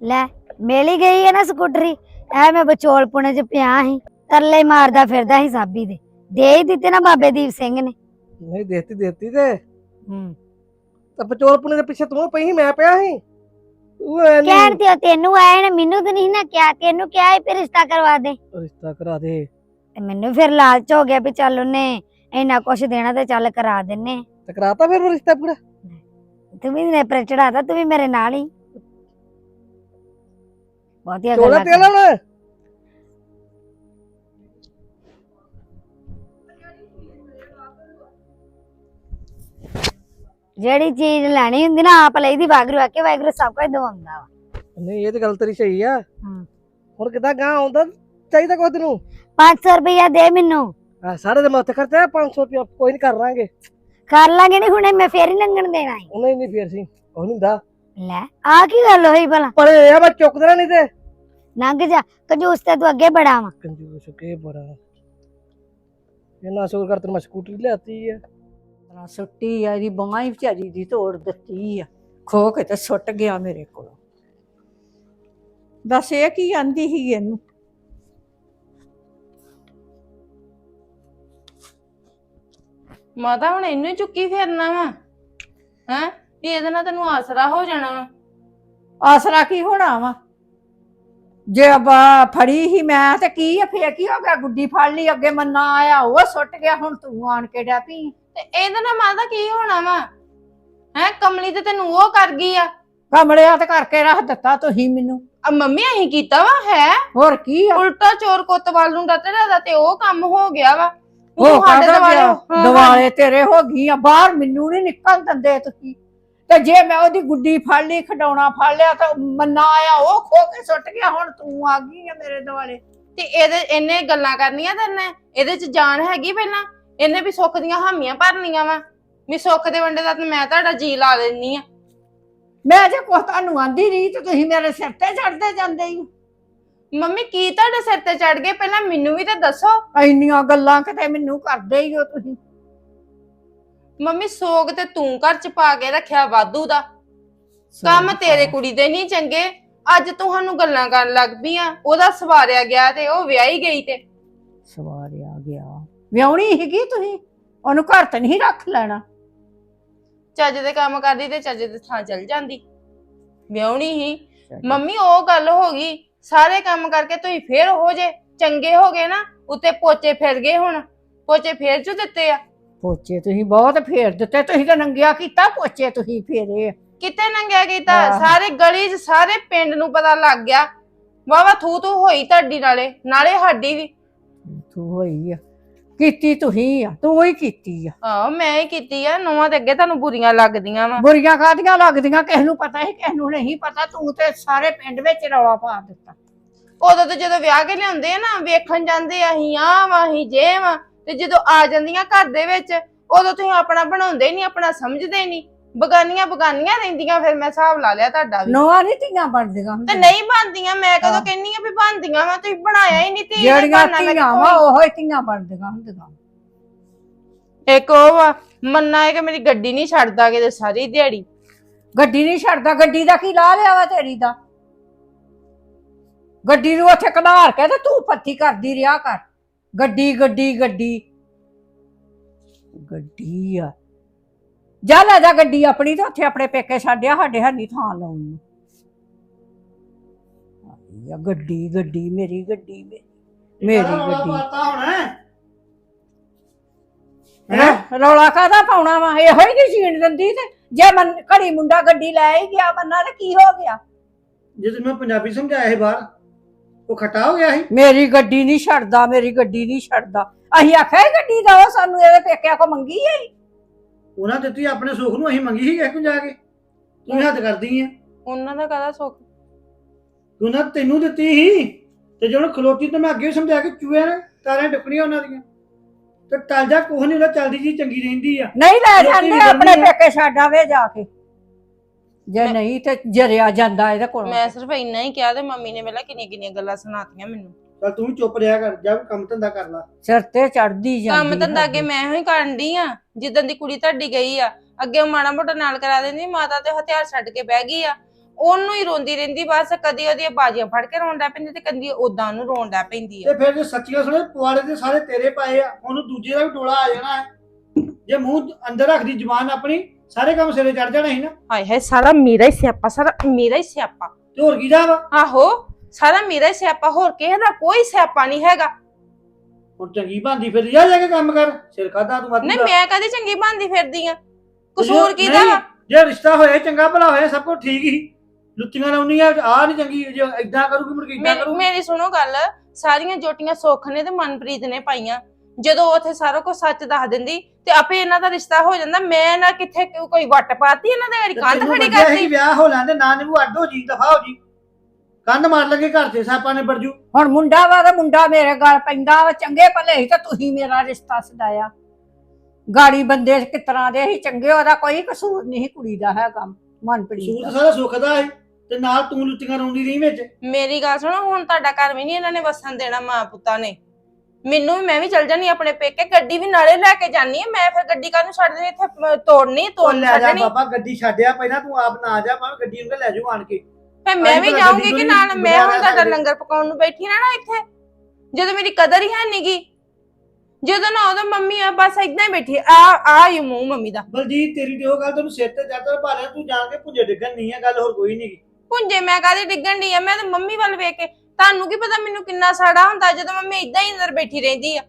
ਲੈ ਮਿਲ ਹੀ ਗਈ ਹੈ ਨਾ ਸਕੂਟਰੀ ਐ ਮੈਂ ਵਿਚੋਲ ਪੁਣੇ ਚ ਪਿਆ ਸੀ ਤਰਲੇ ਮਾਰਦਾ ਫਿਰਦਾ ਸੀ ਸਾਬੀ ਦੇ ਦੇ ਹੀ ਦਿੱਤੇ ਨਾ ਬਾਬੇ ਦੀਪ ਸਿੰਘ ਨੇ ਨਹੀਂ ਦੇਤੀ ਦੇਤੀ ਤੇ ਹੂੰ ਤਾਂ ਪਚੋਲ ਪੁਣੇ ਦੇ ਪਿੱਛੇ ਤੂੰ ਪਈ ਸੀ, ਮੈਂ ਪਿਆ ਸੀ ਐ ਨੀ ਕਹਿਣ ਤੇ ਉਹ ਤੈਨੂੰ ਆਏ ਨੇ ਮੈਨੂੰ ਤੇ ਨਹੀਂ ਨਾ ਕਿਹਾ ਤੈਨੂੰ ਕਿਹਾ ਸੀ ਫਿਰ ਰਿਸ਼ਤਾ ਕਰਵਾ ਦੇ ਰਿਸ਼ਤਾ ਕਰਾ ਦੇ ਤੇ ਮੈਨੂੰ ਫਿਰ ਲਾਲਚ ਹੋ ਗਿਆ ਵੀ ਚੱਲ ਉਹਨੇ ਇੰਨਾ ਕੁਛ ਦੇਣਾ ਤੇ ਚੱਲ ਕਰਾ ਦਿੰਨੇ ਤੇ ਕਰਾਤਾ ਫਿਰ ਉਹ ਰਿਸ਼ਤਾ ਪੂਰਾ ਤੂੰ ਵੀ ਨੇ ਪਰ ਚੜਾਤਾ ਤੂੰ ਵੀ ਮੇਰੇ ਨਾਲ ਹੀ। ਬਹੁਤੀਆਂ ਚੋਲਾ ਗੱਲਾਂ ਤੇਲ ਹੁਣ ਜਿਹੜੀ ਚੀਜ਼ ਲੈਣੀ ਹੁੰਦੀ ਨਾ ਆਪ ਲਈਦੀ ਵਾਗਰੂ ਆ ਕੇ ਵਾਗਰੂ ਸਭ ਕੁਝ ਦਵਾਉਂਦਾ ਵਾ। ਨਹੀਂ ਇਹ ਤੇ ਗੱਲ ਤੇਰੀ ਸਹੀ ਆ। ਹੂੰ। ਹੁਣ ਕਿਦਾਂ ਗਾਂ ਆਉਂਦਾ ਚਾਹੀਦਾ ਕੋਈ ਤੈਨੂੰ? 500 ਰੁਪਇਆ ਦੇ ਮੈਨੂੰ। ਆ ਸਾਰੇ ਦੇ ਮੈਂ ਉੱਥੇ ਖਰਚਾ 500 ਰੁਪਇਆ ਕੋਈ ਨਹੀਂ ਕਰ ਲਾਂਗੇ। ਕਰ ਲਾਂਗੇ ਨਹੀਂ ਹੁਣੇ ਮੈਂ ਫੇਰ ਹੀ ਲੰਘਣ ਦੇਣਾ ਈ। ਉਹਨੇ ਨਹੀਂ ਫੇਰ ਸੀ ਉਹ ਨਹੀਂ ਹੁੰਦਾ। ਲੈ ਆ ਕੀ ਗੱਲ ਹੋਈ ਭਲਾ? ਪਰ ਇਹ ਆ ਮੈਂ ਚੁੱਕਦਾ ਨਹੀਂ ਤੇ। ਲੰਘ ਜਾ ਕੰਜੂਸ ਤੇ ਤੂੰ ਅੱਗੇ ਬੜਾ ਵਾ। ਕੰਜੂਸ ਕੇ ਬੜਾ ਇਹਨਾਂ ਸ਼ੁਕਰ ਕਰ ਤੈਨੂੰ ਮੈਂ ਸਕੂਟਰੀ ਲਿਆਤੀ ਆ। ਤਰ੍ਹਾਂ ਸੁੱਟੀ ਆ ਇਹਦੀ ਬਾਂਹ ਹੀ ਵਿਚਾਰੀ ਦੀ ਤੋੜ ਦਿੱਤੀ ਆ। ਖੋ ਕੇ ਤੇ ਸੁੱਟ ਗਿਆ ਮੇਰੇ ਕੋਲੋਂ। ਦੱਸ ਇਹ ਕੀ ਆਂਦੀ ਸੀ ਇਹਨੂੰ? ਮਾਤਾ ਹੁਣ ਇਹਨੂੰ ਹੀ ਚੁੱਕੀ ਫਿਰਨਾ ਵਾ? ਹੈ? ਵੀ ਇਹਦੇ ਨਾਲ ਤੈਨੂੰ ਆਸਰਾ ਹੋ ਜਾਣਾ ਵਾ। ਆਸਰਾ ਕੀ ਹੋਣਾ ਵਾ? ਜੇ ਬਾ ਫੜੀ ਹੀ ਮੈਂ ਤੇ ਕੀ ਆ ਫੇਰ ਕੀ ਹੋ ਗਿਆ? ਗੁੱਡੀ ਫੜ ਲਈ ਅੱਗੇ ਮੰਨਾ ਆਇਆ ਉਹ ਸੁੱਟ ਗਿਆ ਹੁਣ ਤੂੰ ਆਣ ਕੇ ਡੈ ਪਈ ਤੇ ਇਹਦੇ ਨਾਲ ਮਾਤਾ ਕੀ ਹੋਣਾ ਵਾ? ਹੈ? ਕਮਲੀ ਤੇ ਤੈਨੂੰ ਉਹ ਕਰ ਗਈ ਆ। ਕਮਲਿਆ ਤੇ ਕਰਕੇ ਰੱਖ ਦਿੱਤਾ ਤੁਸੀਂ ਮੈਨੂੰ। ਆ ਮੰਮੀ ਅਹੀਂ ਕੀਤਾ ਵਾ ਹੈ? ਹੋਰ ਕੀ ਆ? ਉਲਟਾ ਚੋਰ ਕੋਤਵਾਲ ਨੂੰ ਰਿਹਾ ਤੇ ਉਹ ਕੰਮ ਹੋ ਗਿਆ ਵਾ। ਉਹ ਸਾਡੇ ਕਾਹਦਾ ਦੁਆਲੇ- ਹਾਂ, ਤੇਰੇ ਹੋ ਗਈਆਂ ਬਾਹਰ ਮੈਨੂੰ ਨਹੀਂ ਨਿਕਲ ਦਿੰਦੇ ਤੁਸੀਂ। ਤੇ ਜੇ ਮੈਂ ਉਹਦੀ ਗੁੱਡੀ ਫੜ ਲਈ ਖਡਾਉਣਾ ਫੜ ਲਿਆ ਤਾਂ ਮੰਨਾ ਆਇਆ ਉਹ ਖੋ ਕੇ ਸੁੱਟ ਗਿਆ। ਹੁਣ ਤੂੰ ਆ ਗਈ ਆ ਮੇਰੇ ਦੁਆਲੇ ਤੇ ਇਹਦੇ ਇਹਨੇ ਗੱਲਾਂ ਕਰਨੀਆਂ ਤੈਨੇ ਇਹਦੇ ਚ ਜਾਨ ਹੈਗੀ ਪਹਿਲਾਂ? ਇਹਨੇ ਵੀ ਸੁੱਖ ਦੀਆਂ ਹਾਮੀਆਂ ਭਰਨੀਆਂ ਵਾ। ਵੀ ਸੁੱਖ ਦੇ ਵੰਡੇ ਦਾ ਤੇ ਮੈਂ ਤੁਹਾਡਾ ਜੀ ਲਾ ਲੈਣੀ ਆ। ਮੈਂ ਜੇ ਕੁਛ ਤੁਹਾਨੂੰ ਆਂਦੀ ਰਹੀ ਤੇ ਤੁਸੀਂ ਮੇਰੇ ਸਿਰ ਤੇ ਚੜਦੇ ਜਾਂਦੇ ਹੀ ਮੰਮੀ ਕੀ ਤੁਹਾਡੇ ਸਿਰ ਤੇ ਚੜ ਗਏ? ਪਹਿਲਾਂ ਮੈਨੂੰ ਵੀ ਤਾਂ ਦੱਸੋ। ਇੰਨੀਆਂ ਗੱਲਾਂ ਕਿਤੇ ਮੈਨੂੰ ਕਰਦੇ ਹੀ ਹੋ ਤੁਸੀਂ? ਮੰਮੀ ਸੋਗ ਤੇ ਤੂੰ ਘਰ ਚ ਪਾ ਕੇ ਰੱਖਿਆ ਵਾਧੂ ਦਾ। ਕੰਮ ਤੇਰੇ ਕੁੜੀ ਦੇ ਨਹੀਂ ਚੰਗੇ। ਅੱਜ ਤੁਹਾਨੂੰ ਗੱਲਾਂ ਕਰਨ ਲੱਗ ਪਈਆਂ ਉਹਦਾ ਸਵਾਰਿਆ ਗਿਆ ਤੇ ਉਹ ਵਿਆਹੀ ਗਈ ਤੇ। ਸਵਾਰਿਆ ਗਿਆ। ਵਿਆਹਣੀ ਹੈਗੀ ਤੁਸੀਂ? ਉਹਨੂੰ ਘਰ ਤੇ ਨਹੀਂ ਰੱਖ ਲੈਣਾ। ਚੱਜ ਦੇ ਕੰਮ ਕਰਦੀ ਤੇ ਚੱਜ ਦੇ ਥਾਂ ਚਲ ਜਾਂਦੀ। ਵਿਆਹਣੀ ਹੀ ਮੰਮੀ ਉਹ ਗੱਲ ਹੋ ਗਈ। ਸਾਰੇ ਕੰਮ ਕਰਕੇ ਤੁਸੀਂ ਫੇਰ ਹੋ ਜੇ ਚੰਗੇ ਹੋ ਗਏ ਨਾ ਉੱਤੇ ਪੋਚੇ ਫਿਰ ਗਏ ਹੁਣ। ਪੋਚੇ ਫੇਰ ਚੁ ਦਿੱਤੇ ਆ? ਪੋਚੇ ਤੁਸੀਂ ਬਹੁਤ ਫੇਰ ਦਿੱਤੇ ਤੁਸੀਂ ਤਾਂ ਨੰਗਿਆ ਕੀਤਾ ਪੋਚੇ ਤੁਸੀਂ ਫੇਰੇ। ਆ। ਕਿਤੇ ਨੰਗਿਆ ਕੀਤਾ? ਆਹ। ਸਾਰੇ ਗਲੀ 'ਚ ਸਾਰੇ ਪਿੰਡ ਨੂੰ ਪਤਾ ਲੱਗ ਗਿਆ। ਵਾਵਾ ਥੂ ਥੂ ਹੋਈ ਤੁਹਾਡੀ ਨਾਲੇ ਨਾਲੇ ਸਾਡੀ ਵੀ। ਤੂੰ ਹੋਈ ਆ। ਕੀਤੀ ਤੁਸੀਂ ਆ ਤੂੰ ਹੀ ਕੀਤੀ ਆ। ਆਹ ਮੈਂ ਹੀ ਕੀਤੀ ਆ ਨਵਾਂ ਤੇ ਅੱਗੇ ਤੁਹਾਨੂੰ ਬੁਰੀਆਂ ਲੱਗਦੀਆਂ ਵਾ। ਬੁਰੀਆਂ ਕਾਦੀਆਂ ਲੱਗਦੀਆਂ ਕਿਸ ਨੂੰ ਪਤਾ ਹੈ ਕਿਸ ਨੂੰ ਨਹੀਂ ਪਤਾ ਤੂੰ ਤੇ ਸਾਰੇ ਪਿੰਡ ਵਿੱਚ ਰੌਲਾ ਪਾ ਦਿੱਤਾ। ਉਦੋਂ ਤੇ ਜਦੋਂ ਵਿਆਹ ਕੇ ਲਿਆਉਂਦੇ ਆ ਨਾ ਵੇਖਣ ਜਾਂਦੇ ਆ ਅਸੀਂ ਆ ਵਾ ਅਸੀਂ ਜੇ ਵਾ ਤੇ ਜਦੋਂ ਆ ਜਾਂਦੀਆਂ ਘਰ ਦੇ ਵਿੱਚ ਉਦੋਂ ਤੁਸੀਂ ਆਪਣਾ ਬਣਾਉਂਦੇ ਨਹੀਂ ਆਪਣਾ ਸਮਝਦੇ ਨਹੀਂ ਬਗਾਨੀਆਂ ਬਗਾਨੀਆਂ ਰਹਿੰਦੀਆਂ ਫਿਰ ਮੈਂ ਹਿਸਾਬ ਲਾ ਲਿਆ ਤੁਹਾਡਾ ਵੀ। ਨੋਆ ਨਹੀਂ ਧੀਆਂ ਬਣਦੀਆਂ ਤੇ ਹੁੰਦੀਆਂ। ਨਹੀਂ ਬਣਦੀਆਂ ਮੈਂ ਕਦੋਂ। ਕਹਿੰਨੀ ਆ ਵੀ ਬਣਦੀਆਂ ਵਾ ਤੁਸੀਂ ਬਣਾਇਆ ਹੀ ਨਹੀਂ ਤੇ ਜਿਹੜੀਆਂ ਧੀਆਂ ਵਾ ਉਹ ਹੀ ਧੀਆਂ ਬਣਦੀਆਂ ਹੁੰਦੀਆਂ। ਇੱਕ ਉਹ ਵਾ ਮੰਨਾ ਹੈ ਕਿ ਮੇਰੀ ਗੱਡੀ ਨਹੀਂ ਛੱਡਦਾ ਕਿਤੇ ਸਾਰੀ ਦਿਹਾੜੀ। ਗੱਡੀ ਨਹੀਂ ਛੱਡਦਾ ਗੱਡੀ ਦਾ ਕੀ ਲਾ ਲਿਆ ਵਾ ਤੇਰੀ ਦਾ? ਗੱਡੀ ਨੂੰ ਉੱਥੇ ਕਨਾਰ ਕੇ ਤੇ ਤੂੰ ਪੱਤੀ ਕਰਦੀ ਰਿਹਾ ਕਰ। ਗੱਡੀ ਗੱਡੀ ਗੱਡੀ। ਗੱਡੀ ਆ। ਜਾ ਲੈ ਜਾ ਗੱਡੀ ਆਪਣੀ ਤੇ ਉੱਥੇ ਆਪਣੇ ਪੇਕੇ ਛੱਡਿਆ ਸਾਡੇ ਹੰਨੀ ਥਾਂ ਲਾਉਣ ਨੂੰ। ਆ ਗੱਡੀ ਗੱਡੀ ਮੇਰੀ ਗੱਡੀ ਮੇਰੀ ਮੇਰੀ ਗੱਡੀ। ਹੈਂ? ਰੌਲਾ ਕਾਦਾ ਪਾਉਣਾ ਵਾ? ਇਹੋ ਹੀ ਨਹੀਂ ਜੀਣ ਦਿੰਦੀ ਤੇ। ਜੇ ਮਨ ਘੜੀ ਮੁੰਡਾ ਗੱਡੀ ਲੈ ਹੀ ਗਿਆ ਬੰਨਾ ਤੇ ਕੀ ਹੋ ਗਿਆ? ਜਦੋਂ ਮੈਂ ਪੰਜਾਬੀ ਸਮਝਾਇਆ ਸੀ ਬਾਹਰ ਉਹ ਖੱਟਾ ਹੋ ਗਿਆ ਸੀ? ਮੇਰੀ ਗੱਡੀ ਨਹੀਂ ਛੱਡਦਾ ਮੇਰੀ ਗੱਡੀ ਨਹੀਂ ਛੱਡਦਾ। ਅਸੀਂ ਆਖਿਆ ਇਹ ਗੱਡੀ ਦਾ ਸਾਨੂੰ ਇਹਦੇ ਪੇਕਿਆਂ ਕੋ ਮੰਗੀ ਹੈ ਉਹਨਾਂ ਦਿੱਤੀ ਆਪਣੇ ਸੁੱਖ ਨੂੰ ਅਸੀਂ ਮੰਗੀ ਸੀ ਕਿਸੇ ਕੋਲ ਜਾ ਕੇ? ਤੂੰ ਹੱਦ ਕਰਦੀ ਆ। ਉਹਨਾਂ ਦਾ ਕਾਹਦਾ ਸੁੱਖ? ਤੂੰ ਨਾ ਤੈਨੂੰ ਦਿੱਤੀ ਸੀ ਤੇ ਜਦੋਂ ਖਲੋਤੀ ਤੇ ਮੈਂ ਅੱਗੇ ਵੀ ਸਮਝਾ ਕੇ ਚੂਹੇ ਨੇ ਤਾਰੇ ਡੁੱਕਣੀਆਂ ਉਹਨਾਂ ਦੀਆਂ। ਤੇ ਟਲ ਜਾ ਕੋਹ ਨਹੀਂ ਉਹਨਾਂ ਚੱਲਦੀ ਜੀ ਚੰਗੀ ਰਹਿੰਦੀ ਆ। ਨਹੀਂ ਲੈ ਲੋਕੀ ਜਾਂਦੇ ਆਪਣੇ ਆ। ਪੇਕੇ ਛੱਡ ਆਵੇ ਜਾ ਕੇ। ਜੇ ਨਹੀਂ ਤੇ ਜਰਿਆ ਜਾਂਦਾ ਇਹਦੇ ਕੋਲ। ਮੈਂ ਸਿਰਫ ਇੰਨਾ ਹੀ ਕਿਹਾ ਤੇ ਮੰਮੀ ਨੇ ਪਹਿਲਾਂ ਕਿੰਨੀਆਂ ਕਿੰਨੀਆਂ ਗੱਲਾਂ ਸੁਣਾਤੀਆਂ ਮੈਨੂੰ। ਚੱਲ ਤੂੰ ਵੀ ਚੁੱਪ ਰਿਹਾ ਕਰ ਜਾ ਕੋਈ ਕੰਮ ਧੰਦਾ ਕਰ ਲੈ। ਸਿਰ ਤੇ ਚੜਦੀ ਜਾਂਦੀ ਕੰਮ ਧੰਦਾ ਅੱਗੇ। ਮੈਂ ਹੀ ਕਰਨ ਡਈ ਆ ਜਿੱਦਾਂ ਦੀ ਕੁੜੀ ਤੁਹਾਡੀ ਗਈ ਆ ਅੱਗੇ ਉਹ ਮਾੜਾ ਮੋਟਾ ਨਾਲ ਕਰਾ ਦਿੰਦੀ ਮਾਤਾ ਤੇ ਹਥਿਆਰ ਛੱਡ ਕੇ ਬਹਿ ਗਈ ਆ। ਉਹਨੂੰ ਹੀ ਰੋਂਦੀ ਰਹਿੰਦੀ ਬਸ ਕਦੀ ਉਹਦੀਆਂ ਬਾਜੀਆਂ ਫੜ ਕੇ ਰੋਣ ਲੱਗ ਪੈਂਦੀ ਤੇ ਕਦੀ ਉਦਾਂ ਉਹਨੂੰ ਰੋਣ ਲੱਗ ਪੈਂਦੀ ਆ। ਤੇ ਫਿਰ ਜੇ ਸੱਚੀਆਂ ਸੁਣੇ ਪੁਆੜੇ ਤੇ ਸਾਰੇ ਤੇਰੇ ਪਾਏ ਆ ਉਹਨੂੰ ਦੂਜੇ ਦਾ ਵੀ ਟੋਲਾ ਆ ਜਾਣਾ ਹੈ। ਜੇ ਮੂੰਹ ਅੰਦਰ ਰੱਖਦੀ ਜ਼ੁਬਾਨ ਆਪਣੀ ਸਾਰੇ ਕੰਮ ਸਿਰੇ ਚੜ ਜਾਣਾ ਸੀ ਨਾ। ਹਾਏ ਹਾਏ ਸਾਰਾ ਮੇਰਾ ਹੀ ਸਿਆਪਾ ਸਾਰਾ ਮੇਰਾ ਹੀ ਸਿਆਪਾ। ਤੇ ਹੋਰ ਕੀ ਦਾ ਵਾ ਆਹੋ। ਸਾਰਾ ਮੇਰਾ ਹੀ ਸਿਆਪਾ ਹੋਰ ਕਿਸੇ ਦਾ ਕੋਈ ਸਿਆਪਾ ਨਹੀਂ ਹੈਗਾ। ਹੁਣ ਚੰਗੀ ਭਾਂਦੀ ਫਿਰ ਜਾ ਜਾ ਕੇ ਕੰਮ ਕਰ। ਸਿਰ ਖਾਦਾ ਤੂੰ ਵਾਧੂ ਨਹੀਂ ਦਾ। ਮੈਂ ਕਦੇ ਚੰਗੀ ਬਣਦੀ ਫਿਰਦੀ ਆ? ਕਸੂਰ ਜੇ- ਕਿਹਦਾ ਨਹੀਂ, ਵਾ? ਜੇ ਰਿਸ਼ਤਾ ਹੋਇਆ ਚੰਗਾ ਭਲਾ ਹੋਇਆ ਸਭ ਕੁਝ ਠੀਕ ਹੀ। ਲੁੱਟੀਆਂ ਲਾਉਣੀਆਂ ਆ ਨਹੀਂ ਚੰਗੀ ਜੇ ਇਦਾਂ ਕਰੂਗੀ ਮੁੜ ਕੇ ਇਦਾਂ ਮੇਰੀ ਕਰੂ ਮੇਰੀ ਸੁਣੋ ਗੱਲ ਸਾਰੀਆਂ ਜੋਟੀਆਂ ਸੁੱਖ ਨੇ ਤੇ ਮਨਪ੍ਰੀਤ ਨੇ ਪਾਈਆਂ। ਜਦੋਂ ਉੱਥੇ ਸਾਰਾ ਕੁਝ ਸੱਚ ਦੱਸ ਦਿੰਦੀ ਤੇ ਆਪੇ ਇਹਨਾਂ ਦਾ ਰਿਸ਼ਤਾ ਹੋ ਜਾਂਦਾ। ਮੈਂ ਨਾ ਕਿੱਥੇ ਕੋਈ ਵੱਟ ਪਾਤੀ ਇਹਨਾਂ ਦੇ ਵਾਰੀ ਕੰਧ ਖੜੀ ਕਰਤੀ। ਵਿਆਹ ਹੋ ਲੈਂਦੇ ਨਾ ਨਿਭੂ ਅੱਡ ਹੋ ਜੀ ਦਫਾ ਹੋ ਜੀ। ਕੰਧ ਮਾਰ ਲਗੇ ਘਰ ਤੇ ਸਾਪਾਂ ਨੇ ਬਰਜੂ ਹੁਣ ਮੁੰਡਾ ਵਾ ਤੇ ਮੁੰਡਾ ਮੇਰੇ ਗਲ ਪੈਂਦਾ ਵਾ ਚੰਗੇ ਭਲੇ ਹੀ ਤਾਂ ਤੁਸੀਂ ਮੇਰਾ ਰਿਸ਼ਤਾ ਸਦਾਇਆ। ਗਾੜੀ ਬੰਦੇ ਕਿਸ ਤਰ੍ਹਾਂ ਦੇ ਸੀ ਚੰਗੇ ਉਹਦਾ ਕੋਈ ਕਸੂਰ ਨਹੀਂ ਸੀ ਕੁੜੀ ਦਾ ਹੈਗਾ ਮਨਪ੍ਰੀਤ ਸੂਤ ਦਾ। ਸਾਰਾ ਸੁੱਖ ਦਾ ਹੈ ਤੇ ਨਾਲ ਤੂੰ ਲੁੱਟੀਆਂ ਰੋਂਦੀ ਰਹੀ ਵਿੱਚ। ਮੇਰੀ ਗੱਲ ਸੁਣੋ ਹੁਣ ਤੁਹਾਡਾ ਘਰ ਵੀ ਨਹੀਂ ਇਹਨਾਂ ਨੇ ਵਸਣ ਦੇਣਾ ਮਾਂ ਪੁੱਤਾਂ ਨੇ। ਮੈਨੂੰ ਵੀ ਮੈਂ ਵੀ ਚਲ ਜਾਨੀ ਆਪਣੇ ਪੇਕੇ ਗੱਡੀ ਵੀ ਨਾਲੇ ਲੈ ਕੇ ਜਾਨੀ ਆ ਮੈਂ ਫਿਰ ਗੱਡੀ ਕਾਹਨੂੰ ਛੱਡ ਦੇਣੀ ਇੱਥੇ ਅਹ, ਤੋੜਨੀ ਉਹ ਤੋੜ ਲੈ ਜਾ ਛੱਡਣੀ। ਬਾਬਾ ਗੱਡੀ ਛੱਡਿਆ ਪਹਿਲਾਂ ਤੂੰ ਆਪ ਨਾ ਜਾ ਮੈਂ ਗੱਡੀ ਨੂੰ ਲੈ ਜਾਊ ਆਣ ਕੇ। ਫਿਰ ਮੈਂ ਵੀ ਜਾਊਂਗੀ ਕਿ ਨਾਲ ਨਹੀਂ ਮੈਂ ਹੁਣ ਤੁਹਾਡਾ। ਲੰਗਰ ਪਕਾਉਣ ਨੂੰ ਬੈਠੀ ਨਾ ਨਾ ਇੱਥੇ ਜਦੋਂ ਮੇਰੀ ਕਦਰ ਹੀ ਹੈ ਨਹੀਂਗੀ ਜਦੋਂ ਨਾ ਉਦੋਂ ਮੰਮੀ ਆ ਬਸ ਇਦਾਂ ਹੀ ਬੈਠੀ ਆ ਆ ਹੀ ਮੂੰਹ ਮੰਮੀ ਦਾ ਬਲਜੀਤ ਤੇਰੀ ਤੇ ਉਹ ਗੱਲ ਤੈਨੂੰ ਸਿਰ ਤੇ ਚੜਦਾ ਭਾਲਿਆ ਤੂੰ ਜਾਣ ਕੇ ਭੁੰਜੇ ਡਿੱਗਣ ਨਹੀਂ ਹੈ ਗੱਲ ਹੋਰ ਕੋਈ ਨਹੀਂ ਪੁੰਜੇ ਮੈਂ ਕਾਹਦੀ ਡਿੱਗਣ ਦੀ ਆ ਮੈਂ ਤਾਂ ਮੰਮੀ ਵੱਲ ਵੇਖ ਕੇ ਤੁਹਾਨੂੰ ਕੀ ਪਤਾ ਮੈਨੂੰ ਕਿੰਨਾ ਸਾੜਾ ਹੁੰਦਾ ਜਦੋਂ ਮੰਮੀ ਇਦਾਂ ਹੀ ਅੰਦਰ ਬੈਠੀ ਰਹਿੰਦੀ ਆ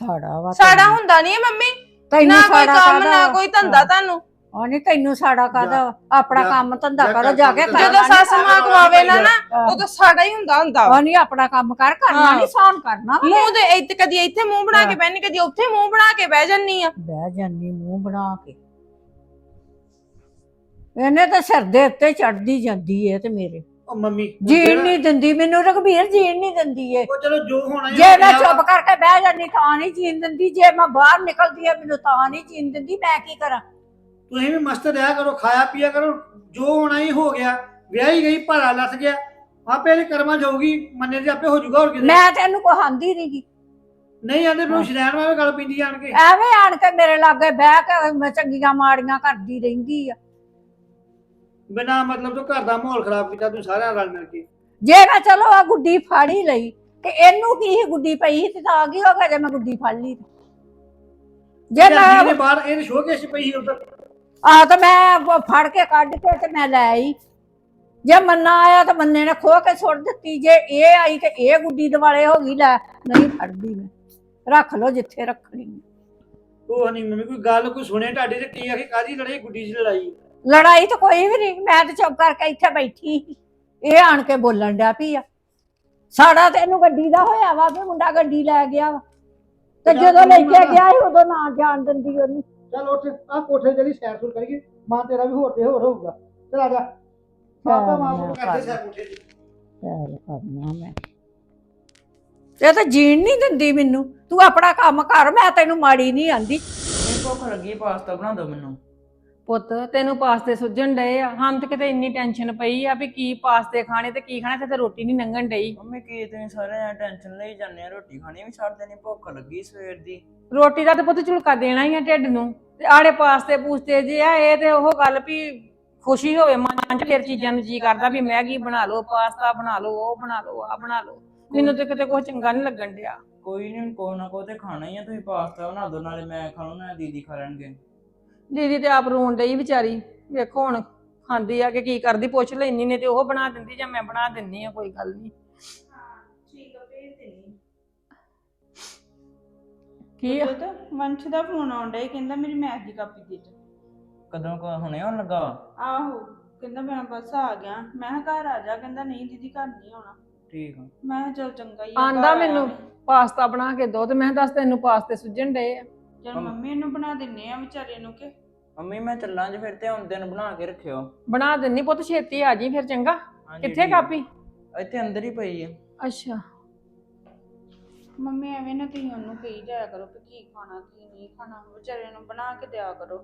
ਸਾੜਾ ਵਾ ਸਾੜਾ। ਹੁੰਦਾ ਨਹੀਂ ਮੰਮੀ ਤੈਨੂੰ ਨਾ ਕੋਈ ਸਾੜਾ ਕੰਮ ਨਾ? ਕੋਈ ਧੰਦਾ ਤੁਹਾਨੂੰ ਉਹ ਨਹੀਂ ਤੈਨੂੰ ਸਾੜਾ ਕਾਦਾ ਆਪਣਾ ਕੰਮ ਧੰਦਾ ਕਰੋ ਜਾ ਕੇ। ਕਰ ਜਦੋਂ ਸੱਸ ਮਾਂ ਕਵਾਵੇ ਨਾ ਨਾ। ਉਦੋਂ ਸਾੜਾ ਹੀ ਹੁੰਦਾ ਹੁੰਦਾ। ਉਹ ਨਹੀਂ ਆਪਣਾ ਕੰਮ ਕਰ ਕਰਨਾ। ਨਹੀਂ ਸਾਨ ਕਰਨਾ। ਮੂੰਹ ਤੇ ਇੱਥੇ ਕਦੀ ਇੱਥੇ ਮੂੰਹ ਬਣਾ ਕੇ ਬਹਿਨੀ ਕਦੀ ਉੱਥੇ ਮੂੰਹ ਬਣਾ ਕੇ ਬਹਿ ਜੰਨੀ ਆ ਬਹਿ ਜਾਂਦੀ ਮੂੰਹ ਬਣਾ ਕੇ ਇਹਨੇ ਤਾਂ ਸਿਰ ਦੇ ਉੱਤੇ ਚੜਦੀ ਜਾਂਦੀ ਏ ਤੇ ਮੇਰੇ ਉਹ ਮੰਮੀ ਜੀਣ ਨਹੀਂ ਦਿੰਦੀ ਮੈਨੂੰ ਰਘਬੀਰ ਜੀਣ ਨਹੀਂ ਦਿੰਦੀ ਏ ਉਹ ਚਲੋ ਜੋ ਹੋਣਾ ਜੇ ਮੈਂ ਚੁੱਪ। ਕਰਕੇ ਬਹਿ ਜਾਂਦੀ ਤਾਂ ਨਹੀਂ ਜੀਣ ਦਿੰਦੀ ਜੇ ਮੈਂ ਬਾਹਰ ਨਿਕਲਦੀ ਆ ਮੈਨੂੰ ਤਾਂ ਨਹੀਂ ਜੀਣ ਦਿੰਦੀ ਮੈਂ ਕੀ ਕਰਾਂ ਤੁਸੀਂ ਵੀ ਮਸਤ ਰਿਹਾ ਕਰੋ ਖਾਇਆ ਪੀਆ ਕਰੋ ਜੋ ਹੋਣਾ ਹੀ ਹੋ ਗਿਆ। ਵਿਆਹੀ ਗਈ ਭਾਰਾ ਲੱਥ ਗਿਆ। ਆਪੇ ਇਹਦੇ ਕਰਮਾਂ 'ਚ ਹੋਊਗੀ ਮੰਨੇ ਦੇ ਆਪੇ ਹੋ ਜਾਊਗਾ ਹੋਰ ਕਿਤੇ। ਮੈਂ ਤੈਨੂੰ ਕੋਈ ਆਂਦੀ ਨਹੀਂਗੀ ਨਹੀਂ ਆਂਦੇ ਫਿਰ ਸ਼ਰੈਣ ਵਾਲੇ ਗੱਲ ਪਿੰਦੀ ਆਣ ਕੇ। ਐਵੇਂ ਆਣ ਕੇ ਮੇਰੇ ਲਾਗੇ ਬਹਿ ਕੇ ਮੈਂ ਚੰਗੀਆਂ ਮਾੜੀਆਂ ਕਰਦੀ ਰਹਿੰਦੀ ਆ। ਬਿਨਾ ਮਤਲਬ ਤੋਂ ਘਰ ਦਾ ਮਾਹੌਲ ਖਰਾਬ ਕੀਤਾ ਤੂੰ ਸਾਰਿਆਂ ਨਾਲ ਮਿਲ ਕੇ। ਜੇ ਮੈਂ ਚਲੋ ਆ ਗੁੱਡੀ ਫੜ ਹੀ ਲਈ ਤੇ ਇਹਨੂੰ ਕੀ ਸੀ ਗੁੱਡੀ ਪਈ ਸੀ ਤੇ ਤਾਂ ਕੀ ਹੋ ਗਿਆ ਜੇ ਮੈਂ ਗੁੱਡੀ ਫੜ ਲਈ ਤੇ? ਜੇ ਜਾਂਦੀ ਨੇ ਮੈਂ ਬਾਹਰ ਇਹ ਸ਼ੋਕੇਸ਼ ਪਈ ਸੀ ਉਧਰ ਆ ਤਾਂ ਮੈਂ ਫੜ ਕੇ ਕੱਢ ਕੇ ਤੇ ਮੈਂ ਲੈ ਆਈ। ਜੇ ਮੰਨਾ ਆਇਆ ਤਾਂ ਮੰਨੇ ਨੇ ਖੋ ਕੇ ਸੁੱਟ ਦਿੱਤੀ। ਜੇ ਇਹ ਆਈ ਤੇ ਇਹ ਗੁੱਡੀ ਦਿਵਾਲੇ ਹੋ ਗਈ ਲੈ ਨਹੀਂ ਫੜਦੀ ਮੈਂ। ਰੱਖ ਲਓ ਜਿੱਥੇ ਰੱਖਣੀ ਹੈ। ਉਹ ਨਹੀਂ ਮੰਮੀ ਕੋਈ ਗੱਲ ਕੋਈ ਸੁਣੇ ਤੁਹਾਡੀ ਤੇ ਕੀ ਆਖੀ ਕਾਦੀ ਲੜਾਈ ਗੁੱਡੀ 'ਚ ਲੜਾਈ? ਲੜਾਈ ਤਾਂ ਕੋਈ ਵੀ ਨਹੀਂ ਮੈਂ ਤਾਂ ਚੁੱਪ ਕਰਕੇ ਇੱਥੇ ਬੈਠੀ ਸੀ। ਇਹ ਆਣ ਕੇ ਬੋਲਣ ਡਿਆ ਪਈ ਆ। ਸਾਡਾ ਤੇ ਇਹਨੂੰ ਗੱਡੀ ਦਾ ਹੋਇਆ ਵਾ ਵੀ ਮੁੰਡਾ ਗੱਡੀ ਲੈ ਗਿਆ ਵਾ। ਤੇ ਜਦੋਂ ਲੈ ਕੇ ਗਿਆ ਸੀ ਉਦੋਂ ਨਾ ਜਾਣ ਦਿੰਦੀ ਉਹਨੂੰ। ਚੱਲ ਉੱਠ ਆ ਕੋਠੇ ਤੇ ਸੈਰ ਸੁਰ ਕਰੀਏ ਮਾਂ ਤੇਰਾ ਵੀ ਹੋਰ ਤੇ ਹੋਰ ਹੋਊਗਾ। ਚਲ ਆ ਜਾ। ਪਾਪਾ ਮਾਂ ਨੂੰ ਕਰਦੇ ਸੈਰ ਕੋਠੇ ਤੇ ਚੱਲ ਕਰਨਾ ਮੈਂ। ਇਹ ਤਾਂ ਜੀਣ ਨਹੀਂ ਦਿੰਦੀ ਮੈਨੂੰ। ਤੂੰ ਆਪਣਾ ਕੰਮ ਕਰ ਮੈਂ ਤੈਨੂੰ ਮਾੜੀ ਨਹੀਂ ਆਂਦੀ। ਮੈਨੂੰ ਭੁੱਖ ਲੱਗੀ ਪਾਸਤਾ ਬਣਾ ਦਿਓ ਮੈਨੂੰ। ਪੁੱਤ ਤੈਨੂੰ ਪਾਸਤੇ ਸੁੱਜਣ ਡਏ ਆ। ਹਾਂ ਤੇ ਕਿਤੇ ਇੰਨੀ ਟੈਨਸ਼ਨ ਪਈ ਆ ਵੀ ਕੀ ਪਾਸਤੇ ਖਾਣੇ ਤੇ ਕੀ ਖਾਣਾ ਤੇ ਤੇ ਰੋਟੀ ਨਹੀਂ ਲੰਘਣ ਡਈ। ਮੰਮੀ ਕੀ ਤੁਸੀਂ ਸਾਰੇ ਐ ਟੈਨਸ਼ਨ ਲਈ ਜਾਂਦੇ ਆ? ਰੋਟੀ ਖਾਣੀ ਵੀ ਛੱਡ ਦੇਣੀ ਭੁੱਖ ਲੱਗੀ ਸਵੇਰ ਦੀ। ਰੋਟੀ ਦਾ ਤੇ ਪੁੱਤ ਝੁਲਕਾ ਦੇਣਾ ਹੀ ਆ ਢਿੱਡ ਨੂੰ। ਤੇ ਆੜੇ ਪਾਸਤੇ ਪੂਸਤੇ ਜੇ ਆ ਇਹ ਤੇ ਉਹ ਗੱਲ ਵੀ ਖੁਸ਼ੀ ਹੋਵੇ ਮਨ ਚ ਫਿਰ ਚੀਜ਼ਾਂ ਨੂੰ ਜੀ ਕਰਦਾ ਵੀ ਮੈਗੀ ਬਣਾ ਲਓ ਪਾਸਤਾ ਬਣਾ ਲਓ ਉਹ ਬਣਾ ਲਓ ਆ ਬਣਾ ਲਓ। ਮੈਨੂੰ ਤੇ ਕਿਤੇ ਕੁਛ ਚੰਗਾ ਨਹੀਂ ਲੱਗਣ ਡਿਆ। ਕੋਈ ਨਹੀਂ ਕੋ ਨਾ ਕੋ ਤੇ ਖਾਣਾ ਹੀ ਆ ਤੁਸੀਂ ਪਾਸਤਾ ਬਣਾ ਦਿਓ ਨਾਲੇ ਮੈਂ ਖਾ ਲਵਾਂ ਨਾਲੇ ਦੀਦੀ ਖਾ ਲੈਣਗੇ। ਦੀਦੀ ਤੇ ਆਪ ਰੋਣ ਡਈ ਵਿਚਾਰੀ ਵੇਖੋ ਹੁਣ ਖਾਂਦੀ ਆ ਕਿ ਕੀ ਕਰਦੀ ਪੁੱਛ ਲੈਣੀ ਨੇ ਤੇ ਉਹ ਬਣਾ ਦਿੰਦੀ ਜਾਂ ਮੈਂ ਬਣਾ ਦਿੰਦੀ ਆ ਕੋਈ ਗੱਲ ਨਹੀਂ ਕੀ ਆ? ਵੰਸ਼ ਦਾ ਫੋਨ ਆਉਂਦਾ ਹੀ ਕਹਿੰਦਾ ਮੇਰੀ ਮੈਥ ਦੀ ਕਾਪੀ ਦੇ ਦੇ। ਕਦੋਂ ਕੋ ਹੁਣੇ ਆਉਣ ਲੱਗਾ ਵਾ? ਆਹੋ ਕਹਿੰਦਾ ਮੈਂ ਬਸ ਆ ਗਿਆ। ਮੈਂ ਕਿਹਾ ਘਰ ਆ ਜਾ ਕਹਿੰਦਾ ਨਹੀਂ ਦੀਦੀ ਘਰ ਨਹੀਂ ਆਉਣਾ। ਠੀਕ ਆ। ਮੈਂ ਕਿਹਾ ਚੱਲ ਚੰਗਾ ਹੀ ਆ, ਆਂਦਾ ਆਇਆ ਮੈਨੂੰ ਵਾ। ਪਾਸਤਾ ਬਣਾ ਕੇ ਦੋ ਤੇ ਮੈਂ ਕਿਹਾ ਦੱਸ ਤੈਨੂੰ ਪਾਸਤੇ ਸੁੱਜਣ ਡਏ ਆ। ਚੱਲ ਮੰਮੀ ਇਹਨੂੰ ਬਣਾ ਦਿੰਨੇ ਆ ਵਿਚਾਰੇ ਨੂੰ ਕਿ? ਮੰਮੀ ਮੈਂ ਚੱਲਾਂ ਜੇ ਫਿਰ ਤੇ ਹੁਣ ਦਿਨ ਬਣਾ ਕੇ ਰੱਖਿਓ। ਬਣਾ ਦਿੰਨੀ ਪੁੱਤ ਛੇਤੀ ਆ ਜੀ ਫਿਰ ਚੰਗਾ। ਹਾਂਜੀ, ਕਿੱਥੇ ਠੀਕ ਆ। ਕਾਪੀ? ਇੱਥੇ ਅੰਦਰ ਹੀ ਪਈ ਆ। ਅੱਛਾ। ਮੰਮੀ ਐਵੇਂ ਨਾ ਤੁਸੀਂ ਉਹਨੂੰ ਕਹੀ ਜਾਇਆ ਕਰੋ ਕਿ ਕੀ ਖਾਣਾ ਕੀ ਨਹੀਂ ਖਾਣਾ ਵਿਚਾਰੇ ਨੂੰ ਬਣਾ ਕੇ ਦਿਆ ਕਰੋ।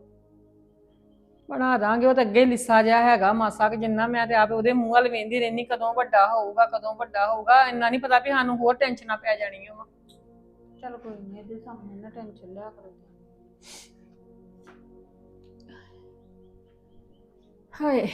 ਬਣਾ ਦਾਂਗੇ ਉਹ ਤਾਂ ਅੱਗੇ ਲਿੱਸਾ ਜਿਹਾ ਹੈਗਾ ਮਾਸਾ ਕਿ ਜਿੰਨਾ ਮੈਂ ਤੇ ਆਪ ਉਹਦੇ ਮੂੰਹ ਵੱਲ ਵੇਂਦੀ ਰਹਿਨੀ ਕਦੋਂ ਵੱਡਾ ਹੋਊਗਾ ਕਦੋਂ ਵੱਡਾ ਹੋਊਗਾ ਇੰਨਾ ਨਹੀਂ ਪਤਾ ਵੀ ਸਾਨੂੰ ਹੋਰ ਟੈਨਸ਼ਨਾਂ ਪੈ ਜਾਣੀਆਂ ਵਾ ਚਲ ਕੋਈ ਨਹੀਂ ਇਹਦੇ ਸਾਹਮਣੇ ਨਾ ਟੈਨਸ਼ਨ ਲਿਆ ਕਰੋ। ਹਾਏ।